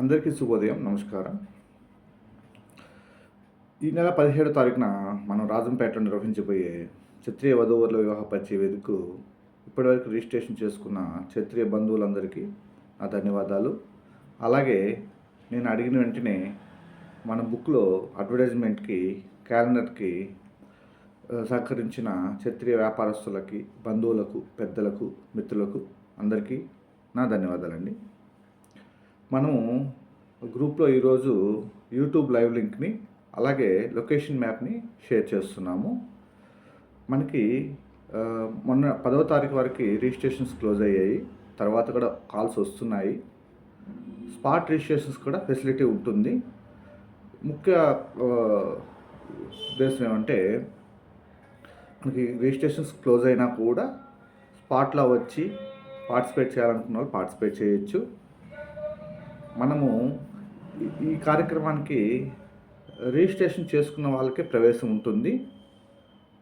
అందరికీ శుభోదయం నమస్కారం. ఈ నెల పదిహేడో తారీఖున మనం రాజంపేటలో నిర్వహించబోయే క్షత్రియ వధువుల వివాహ పరిచయ వేదికకు ఇప్పటివరకు రిజిస్ట్రేషన్ చేసుకున్న క్షత్రియ బంధువులందరికీ నా ధన్యవాదాలు. అలాగే నేను అడిగిన వెంటనే మన బుక్లో అడ్వర్టైజ్మెంట్కి క్యాలెండర్కి సహకరించిన క్షత్రియ వ్యాపారస్తులకి బంధువులకు పెద్దలకు మిత్రులకు అందరికీ నా ధన్యవాదాలండి. మనము గ్రూప్లో ఈరోజు యూట్యూబ్ లైవ్ లింక్ని అలాగే లొకేషన్ మ్యాప్ని షేర్ చేస్తున్నాము. మనకి మొన్న పదవ తారీఖు వరకు రిజిస్ట్రేషన్స్ క్లోజ్ అయ్యాయి. తర్వాత కూడా కాల్స్ వస్తున్నాయి. స్పాట్ రిజిస్ట్రేషన్స్ కూడా ఫెసిలిటీ ఉంటుంది. ముఖ్య ఉద్దేశం ఏమంటే మనకి రిజిస్ట్రేషన్స్ క్లోజ్ అయినా కూడా స్పాట్లో వచ్చి పార్టిసిపేట్ చేయాలనుకున్న వాళ్ళు పార్టిసిపేట్ చేయొచ్చు. మనము ఈ- కార్యక్రమానికి రిజిస్ట్రేషన్ చేసుకున్న వాళ్ళకే ప్రవేశం ఉంటుంది.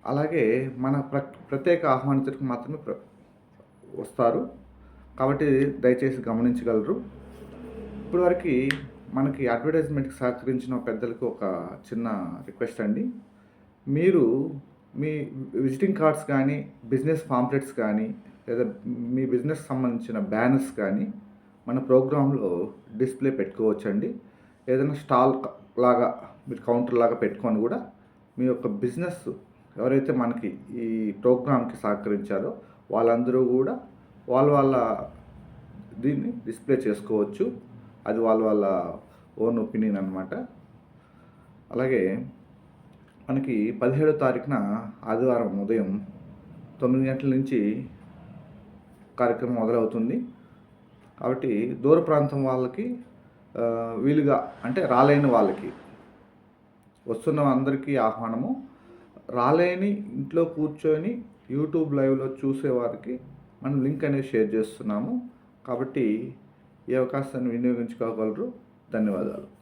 అలాగే మన ప్ర ప్రత్యేక ఆహ్వానితులకు మాత్రమే ప్ర వస్తారు. కాబట్టి దయచేసి గమనించగలరు. ఇప్పటివరకు మనకి అడ్వర్టైజ్మెంట్కి సహకరించిన పెద్దలకు ఒక చిన్న రిక్వెస్ట్ అండి. మీరు మీ విజిటింగ్ కార్డ్స్ కానీ బిజినెస్ పాంప్లెట్స్ కానీ లేదా మీ బిజినెస్ సంబంధించిన బ్యానర్స్ కానీ మన ప్రోగ్రాంలో డిస్ప్లే పెట్టుకోవచ్చండి. ఏదైనా స్టాల్ లాగా మీరు కౌంటర్ లాగా పెట్టుకొని కూడా మీ యొక్క బిజినెస్ ఎవరైతే మనకి ఈ ప్రోగ్రామ్కి సహకరించారో వాళ్ళందరూ కూడా వాళ్ళ వాళ్ళ దీన్ని డిస్ప్లే చేసుకోవచ్చు. అది వాళ్ళ వాళ్ళ ఓన్ ఒపీనియన్ అనమాట అలాగే మనకి పదిహేడో తారీఖున ఆదివారం ఉదయం తొమ్మిది గంటల నుంచి కార్యక్రమం మొదలవుతుంది. కాబట్టి దూర ప్రాంతం వాళ్ళకి వీలుగా అంటే రాలేని వాళ్ళకి వస్తున్న అందరికీ ఆహ్వానము. రాలేని ఇంట్లో కూర్చొని యూట్యూబ్ లైవ్లో చూసేవారికి మనం లింక్ అనేది షేర్ చేస్తున్నాము. కాబట్టి ఈ అవకాశాన్ని వినియోగించుకోగలరు. ధన్యవాదాలు.